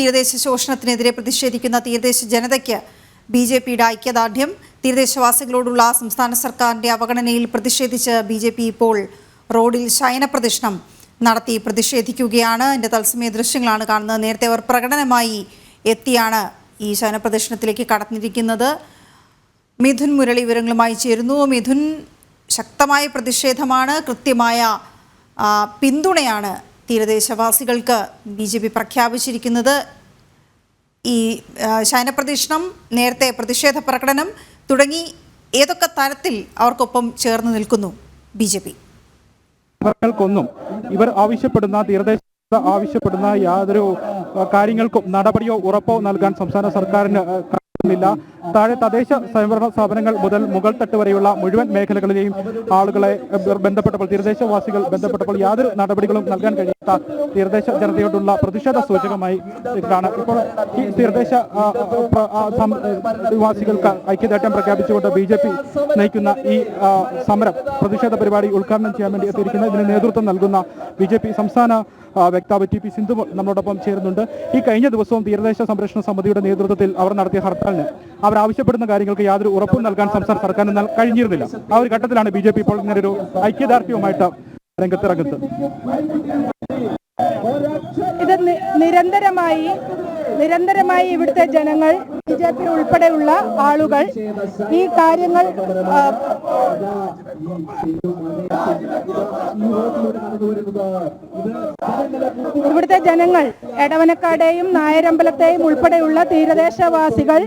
തീരദേശ ശോഷണത്തിനെതിരെ പ്രതിഷേധിക്കുന്ന തീരദേശ ജനതയ്ക്ക് ബി ജെ പിയുടെ ഐക്യദാർഢ്യം. തീരദേശവാസികളോടുള്ള സംസ്ഥാന സർക്കാരിന്റെ അവഗണനയിൽ പ്രതിഷേധിച്ച് ബി ജെ പി ഇപ്പോൾ റോഡിൽ ശയനപ്രദക്ഷിണം നടത്തി പ്രതിഷേധിക്കുകയാണ്. എന്റെ തത്സമയ ദൃശ്യങ്ങളാണ് കാണുന്നത്. നേരത്തെ അവർ പ്രകടനമായി എത്തിയാണ് ഈ ശയനപ്രദക്ഷിണത്തിലേക്ക് കടന്നിരിക്കുന്നത്. മിഥുൻ മുരളി വിവരങ്ങളുമായി ചേരുന്നു. മിഥുൻ ശക്തമായ പ്രതിഷേധമാണ് കൃത്യമായ പിന്തുണയാണ് തീരദേശവാസികൾക്ക് ബി ജെ പി പ്രഖ്യാപിച്ചിരിക്കുന്നത് ഈ ശയനപ്രദക്ഷിണം നേരത്തെ പ്രതിഷേധ പ്രകടനം തുടങ്ങി ഏതൊക്കെ തരത്തിൽ അവർക്കൊപ്പം ചേർന്ന് നിൽക്കുന്നു ബി ജെ പി? ഇവർ ആവശ്യപ്പെടുന്ന തീരദേശ ആവശ്യപ്പെടുന്ന യാതൊരു കാര്യങ്ങൾക്കും നടപടിയോ ഉറപ്പോ നൽകാൻ സംസ്ഥാന സർക്കാരിന് കഴിയുന്നില്ല താഴെ തദ്ദേശ സ്വയംഭരണ സ്ഥാപനങ്ങൾ മുതൽ മുകൾ തട്ട് വരെയുള്ള മുഴുവൻ മേഖലകളിലെയും ആളുകളെ ബന്ധപ്പെട്ടപ്പോൾ തീരദേശവാസികൾ ബന്ധപ്പെട്ടപ്പോൾ യാതൊരു നടപടികളും നൽകാൻ കഴിയാത്ത തീരദേശ ജനതയോടുള്ള പ്രതിഷേധ സൂചകമായി ഇതാണ്. ഇപ്പോൾ ഈ തീരദേശ നിവാസികൾക്ക് ഐക്യദാർഢ്യം പ്രഖ്യാപിച്ചുകൊണ്ട് ബി ജെ പി നയിക്കുന്ന ഈ സമരം പ്രതിഷേധ പരിപാടി ഉദ്ഘാടനം ചെയ്യാൻ വേണ്ടി എത്തിയിരിക്കുന്ന ഇതിന് നേതൃത്വം നൽകുന്ന ബി സംസ്ഥാന ആ, വക്താവ് ടി പി സിന്ധു നമ്മളോടൊപ്പം ചേരുന്നുണ്ട്. ഈ കഴിഞ്ഞ ദിവസവും തീരദേശ സംരക്ഷണ സമിതിയുടെ നേതൃത്വത്തിൽ അവർ നടത്തിയ ഹർത്താലിന് അവർ ആവശ്യപ്പെടുന്ന കാര്യങ്ങൾക്ക് യാതൊരു ഉറപ്പും നൽകാൻ സംസ്ഥാന സർക്കാരിന് കഴിഞ്ഞിരുന്നില്ല. ആ ഒരു ഘട്ടത്തിലാണ് ബി ജെ പി ഇപ്പോൾ ഇങ്ങനെ ഒരു ഐക്യദാർഢ്യവുമായിട്ട് രംഗത്തിറങ്ങുന്നത്. ഇത് നിരന്തരമായി നിരന്തരമായി ഇവിടുത്തെ ജനങ്ങൾ ബി ജെ പി ഉൾപ്പെടെയുള്ള ആളുകൾ ഈ കാര്യങ്ങൾ ഇവിടുത്തെ ജനങ്ങൾ എടവനക്കാടെയും നായരമ്പലത്തെയും ഉൾപ്പെടെയുള്ള തീരദേശവാസികൾ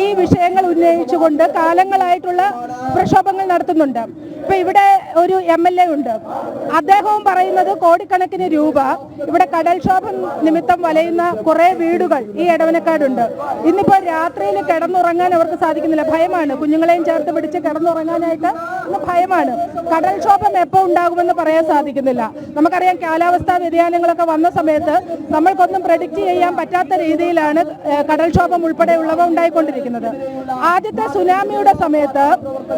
ഈ വിഷയങ്ങൾ ഉന്നയിച്ചുകൊണ്ട് കാലങ്ങളായിട്ടുള്ള പ്രക്ഷോഭങ്ങൾ നടത്തുന്നുണ്ട്. ഇപ്പൊ ഇവിടെ ഒരു എം എൽ എ ഉണ്ട്. അദ്ദേഹവും പറയുന്നത് കോടിക്കണക്കിന് രൂപ ഇവിടെ കടൽക്ഷോഭം നിമിത്തം വലയുന്ന കുറെ വീടുകൾ ഈ എടവനക്കാടുണ്ട്. ഇന്നിപ്പോ രാത്രിയിൽ കിടന്നുറങ്ങാൻ അവർക്ക് സാധിക്കുന്നില്ല. ഭയമാണ്. കുഞ്ഞുങ്ങളെയും ചേർത്ത് പിടിച്ച് കിടന്നുറങ്ങാനായിട്ട് ഇന്ന് ഭയമാണ്. കടൽക്ഷോഭം എപ്പോൾ ഉണ്ടാകുമെന്ന് പറയാൻ സാധിക്കുന്നില്ല. നമുക്കറിയാം കാലാവസ്ഥാ വ്യതിയാനങ്ങളൊക്കെ വന്ന സമയത്ത് നമ്മൾക്കൊന്നും പ്രഡിക്റ്റ് ചെയ്യാൻ പറ്റാത്ത രീതിയിലാണ് കടൽക്ഷോഭം ഉൾപ്പെടെയുള്ളവ ഉണ്ടായിക്കൊണ്ടിരിക്കുന്നത്. ആദ്യത്തെ സുനാമിയുടെ സമയത്ത്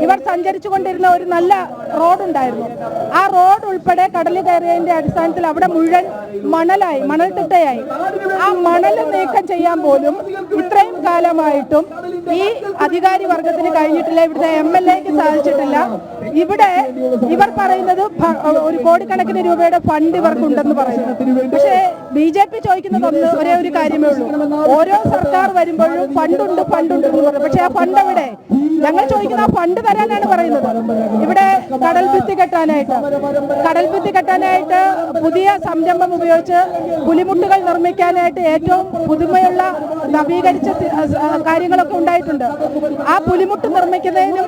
ഇവർ സഞ്ചരിച്ചു കൊണ്ടിരുന്ന ഒരു നല്ല റോഡ് ഉണ്ടായിരുന്നു. ആ റോഡ് ഉൾപ്പെടെ കടലിൽ കയറിയതിന്റെ അടിസ്ഥാനത്തിൽ അവിടെ മുഴുവൻ മണലായി മണൽത്തിട്ടയായി ആ മണൽ നീക്കം ചെയ്യാൻ പോലും ഇത്രയും കാലമായിട്ടും ഈ അധികാരി വർഗത്തിന് കഴിഞ്ഞിട്ടില്ല. ഇവിടുത്തെ എം എൽ എക്ക് സാധിച്ചിട്ടില്ല. ഇവിടെ ഇവർ പറയുന്നത് ഒരു കോടിക്കണക്കിന് രൂപയുടെ ഫണ്ട് ഇവർക്കുണ്ടെന്ന് പറയുന്നു. പക്ഷേ ബി ജെ പി ചോദിക്കുന്നത് ഒന്ന് ഒരേ ഒരു കാര്യമേ ഉള്ളൂ. ഓരോ സർക്കാർ വരുമ്പോഴും ഫണ്ടുണ്ട് ഫണ്ടുണ്ട് എന്ന് പറയും. പക്ഷേ ആ ഫണ്ട് എവിടെ? ഞങ്ങൾ ചോദിക്കുന്ന ആ ഫണ്ട് തരാനാണ് പറയുന്നത്. ഇവിടെ കടൽ ഭിത്തി കെട്ടാനായിട്ട്. കടൽ ഭിത്തി കെട്ടാനായിട്ട് പുതിയ സംരംഭം ഉപയോഗിച്ച് പുലിമുട്ടുകൾ നിർമ്മിക്കാനായിട്ട് ഏറ്റവും പുതുമയുള്ള നവീകരിച്ച കാര്യങ്ങളൊക്കെ ഉണ്ടായിട്ടുണ്ട്. ആ പുലിമുട്ട് നിർമ്മിക്കുന്നതിനും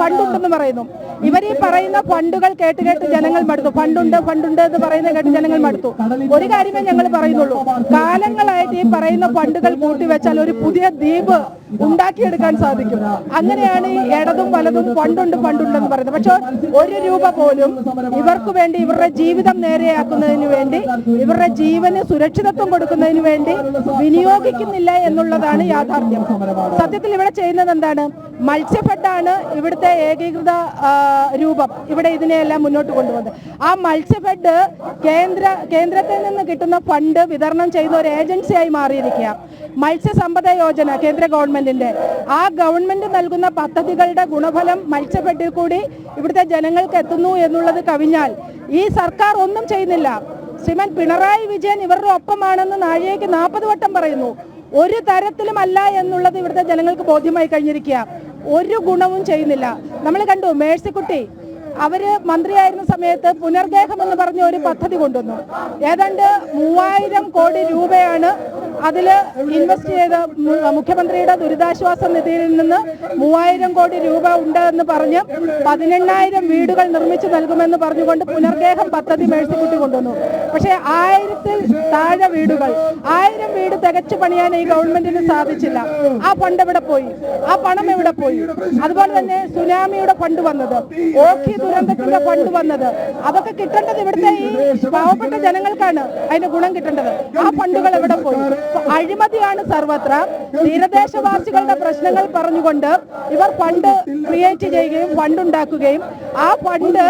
ഫണ്ടുണ്ടെന്ന് പറയുന്നു. ഇവർ ഈ പറയുന്ന ഫണ്ടുകൾ കേട്ട് കേട്ട് ജനങ്ങൾ മടുത്തു. ഫണ്ടുണ്ട് ഫണ്ടുണ്ട് എന്ന് പറയുന്നത് കേട്ട് ജനങ്ങൾ മടുത്തു. ഒരു കാര്യമേ ഞങ്ങൾ പറയുന്നുള്ളൂ. കാലങ്ങളായിട്ട് ഈ പറയുന്ന ഫണ്ടുകൾ കൂട്ടിവെച്ചാൽ ഒരു പുതിയ ദ്വീപ് ഉണ്ടാക്കിയെടുക്കാൻ സാധിക്കും. അങ്ങനെയാണ് ഈ ഇടതും വലതും ഫണ്ടുണ്ട് ഫണ്ടുണ്ടെന്ന് പറയുന്നത്. പക്ഷെ ഒരു രൂപ പോലും ഇവർക്ക് വേണ്ടി ഇവരുടെ ജീവിതം നേരെയാക്കുന്നതിന് വേണ്ടി ഇവരുടെ ജീവന് സുരക്ഷിതത്വം കൊടുക്കുന്നതിന് വേണ്ടി വിനിയോഗിക്കുന്നില്ല എന്നുള്ളതാണ് യാഥാർത്ഥ്യം. സത്യത്തിൽ ഇവിടെ ചെയ്യുന്നത് എന്താണ്? മത്സ്യഫെഡാണ് ഇവിടുത്തെ ഏകീകൃത രൂപം. ഇവിടെ ഇതിനെയെല്ലാം മുന്നോട്ട് കൊണ്ടുപോകുന്നത് ആ മത്സ്യഫെഡ് കേന്ദ്ര കേന്ദ്രത്തിൽ നിന്ന് കിട്ടുന്ന ഫണ്ട് വിതരണം ചെയ്യുന്ന ഒരു ഏജൻസിയായി മാറിയിരിക്കുക മത്സ്യസമ്പദ യോജന കേന്ദ്ര ഗവൺമെന്റിന്റെ. ആ ഗവൺമെന്റ് നൽകുന്ന പദ്ധതികളുടെ ഗുണഫലം മത്സ്യപ്പെട്ടിൽ കൂടി ഇവിടുത്തെ ജനങ്ങൾക്ക് എത്തുന്നു എന്നുള്ളത് കവിഞ്ഞാൽ ഈ സർക്കാർ ഒന്നും ചെയ്യുന്നില്ല. ശ്രീമാൻ പിണറായി വിജയൻ ഇവരുടെ ഒപ്പമാണെന്ന് നാഴികയ്ക്ക് നാൽപ്പത് വട്ടം പറയുന്നു. ഒരു തരത്തിലുമല്ല എന്നുള്ളത് ഇവിടുത്തെ ജനങ്ങൾക്ക് ബോധ്യമായി കഴിഞ്ഞിരിക്കുക ഒരു ഗുണവും ചെയ്യുന്നില്ല. നമ്മൾ കണ്ടു മേഴ്സിക്കുട്ടി അവർ മന്ത്രിയായിരുന്ന സമയത്ത് പുനർഗേഹം എന്ന് പറഞ്ഞ ഒരു പദ്ധതി കൊണ്ടുവന്നു. ഏതാണ്ട് മൂവായിരം കോടി രൂപയാണ് അതിൽ ഇൻവെസ്റ്റ് ചെയ്ത മുഖ്യമന്ത്രിയുടെ ദുരിതാശ്വാസ നിധിയിൽ നിന്ന് മൂവായിരം കോടി രൂപ ഉണ്ട് എന്ന് പറഞ്ഞ് പതിനെണ്ണായിരം വീടുകൾ നിർമ്മിച്ചു നൽകുമെന്ന് പറഞ്ഞുകൊണ്ട് പുനർഗേഹം പദ്ധതി മേഴ്സിക്കുട്ടി കൊണ്ടുവന്നു. പക്ഷേ ആയിരത്തിൽ താഴെ വീടുകൾ ആയിരം വീട് തികച്ചു പണിയാൻ ഈ ഗവൺമെന്റിന് സാധിച്ചില്ല. ആ ഫണ്ട് എവിടെ പോയി? ആ പണം എവിടെ പോയി? അതുപോലെ തന്നെ സുനാമിയുടെ ഫണ്ട് വന്നത് ഓഖി ദുരന്തത്തിന്റെ ഫണ്ട് വന്നത്. അതൊക്കെ കിട്ടേണ്ടത് ഇവിടുത്തെ ഈ പാവപ്പെട്ട ജനങ്ങൾക്കാണ്. അതിന്റെ ഗുണം കിട്ടേണ്ടത്. ആ ഫണ്ടുകൾ എവിടെ പോയി? അഴിമതിയാണ് സർവത്ര. തീരദേശവാസികളുടെ പ്രശ്നങ്ങൾ പറഞ്ഞുകൊണ്ട് ഇവർ ഫണ്ട് ക്രിയേറ്റ് ചെയ്യുകയും ഫണ്ട് ഉണ്ടാക്കുകയും ആ ഫണ്ട്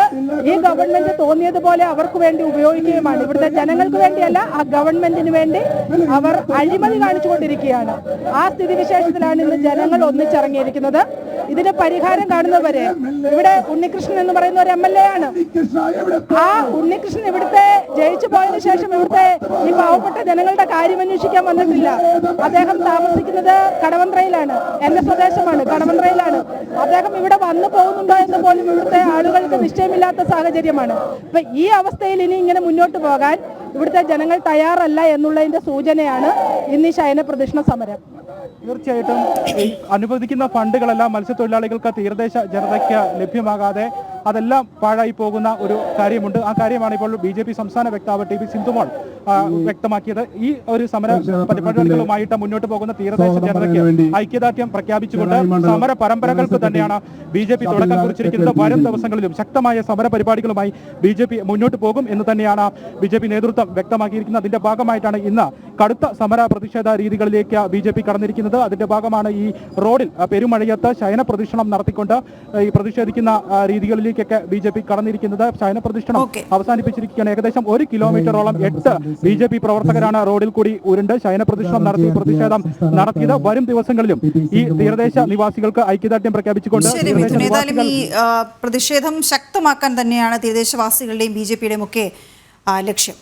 ഈ ഗവൺമെന്റ് തോന്നിയതുപോലെ അവർക്ക് വേണ്ടി ഉപയോഗിക്കുകയുമാണ്. ഇവിടുത്തെ ജനങ്ങൾക്ക് വേണ്ടിയല്ല ആ ഗവൺമെന്റിന് വേണ്ടി അവർ അഴിമതി കാണിച്ചുകൊണ്ടിരിക്കുകയാണ്. ആ സ്ഥിതിവിശേഷത്തിലാണ് ഇന്ന് ജനങ്ങൾ ഒന്നിച്ചിറങ്ങിയിരിക്കുന്നത്. ഇതിന് പരിഹാരം കാണുന്നവരെ ഇവിടെ ഉണ്ണികൃഷ്ണൻ എന്ന് പറയുന്ന ഒരു എം എൽ എ ആണ്. ആ ഉണ്ണികൃഷ്ണൻ ഇവിടുത്തെ ജയിച്ചു പോയതിനു ശേഷം ഇവിടുത്തെ ഈ പാവപ്പെട്ട ജനങ്ങളുടെ കാര്യം അന്വേഷിക്കാൻ വന്നിട്ടില്ല. അദ്ദേഹം താമസിക്കുന്നത് കടവന്ത്രയിലാണ്. എന്റെ സ്വദേശമാണ് കടവന്ത്രയിലാണ്. അദ്ദേഹം ഇവിടെ വന്നു പോകുന്നുണ്ടോ എന്ന് പോലും ഇവിടുത്തെ ആളുകൾക്ക് നിശ്ചയമില്ലാത്ത സാഹചര്യമാണ്. അപ്പൊ ഈ അവസ്ഥയിൽ ഇനി ഇങ്ങനെ മുന്നോട്ട് പോകാൻ ഇവിടുത്തെ ജനങ്ങൾ തയ്യാറല്ല എന്നുള്ളതിന്റെ സൂചനയാണ് ഇന്ന് ഈ ശയന പ്രദക്ഷിണ സമരം. തീർച്ചയായിട്ടും ഈ അനുവദിക്കുന്ന ഫണ്ടുകളെല്ലാം മത്സ്യത്തൊഴിലാളികൾക്ക് തീരദേശ ജനതയ്ക്ക് ലഭ്യമാകാതെ അതെല്ലാം പാഴായി പോകുന്ന ഒരു കാര്യമുണ്ട്. ആ കാര്യമാണ് ഇപ്പോൾ ബി ജെ പി സംസ്ഥാന വക്താവ് ടി പി സിന്ധുമോൾ വ്യക്തമാക്കിയത്. ഈ ഒരു സമര പരിപാടികളുമായിട്ട് മുന്നോട്ട് പോകുന്ന തീരദേശ ജനതയ്ക്ക് ഐക്യദാർഢ്യം പ്രഖ്യാപിച്ചുകൊണ്ട് സമര പരമ്പരകൾക്ക് തന്നെയാണ് ബി ജെ പി തുടക്കം കുറിച്ചിരിക്കുന്നത്. വരും ദിവസങ്ങളിലും ശക്തമായ സമര പരിപാടികളുമായി ബി ജെ പി മുന്നോട്ട് പോകും എന്ന് തന്നെയാണ് ബി ജെ പി നേതൃത്വം വ്യക്തമാക്കിയിരിക്കുന്നത്. അതിന്റെ ഭാഗമായിട്ടാണ് ഇന്ന് കടുത്ത സമര പ്രതിഷേധ രീതികളിലേക്ക് ബി ജെ പി കടന്നിരിക്കുന്നത് അതിന്റെ ഭാഗമാണ് ഈ റോഡിൽ പെരുമഴയത്ത് ശയന പ്രദക്ഷിണം നടത്തിക്കൊണ്ട് ഈ പ്രതിഷേധിക്കുന്ന രീതികളിലേക്കൊക്കെ ബി ജെ പി കടന്നിരിക്കുന്നത്. ശയന പ്രദക്ഷിണം അവസാനിപ്പിച്ചിരിക്കുകയാണ്. ഏകദേശം ഒരു കിലോമീറ്ററോളം എട്ട് ബി ജെ പി പ്രവർത്തകരാണ് റോഡിൽ കൂടി ഉരുണ്ട് ശയന പ്രദക്ഷിണം നടത്തി പ്രതിഷേധം നടത്തിയത്. വരും ദിവസങ്ങളിലും ഈ തീരദേശ നിവാസികൾക്ക് ഐക്യദാർഢ്യം പ്രഖ്യാപിച്ചുകൊണ്ട് പ്രതിഷേധം ശക്തമാക്കാൻ തന്നെയാണ് തീരദേശവാസികളുടെയും ബി ജെ പിയുടെയും ഒക്കെ ലക്ഷ്യം.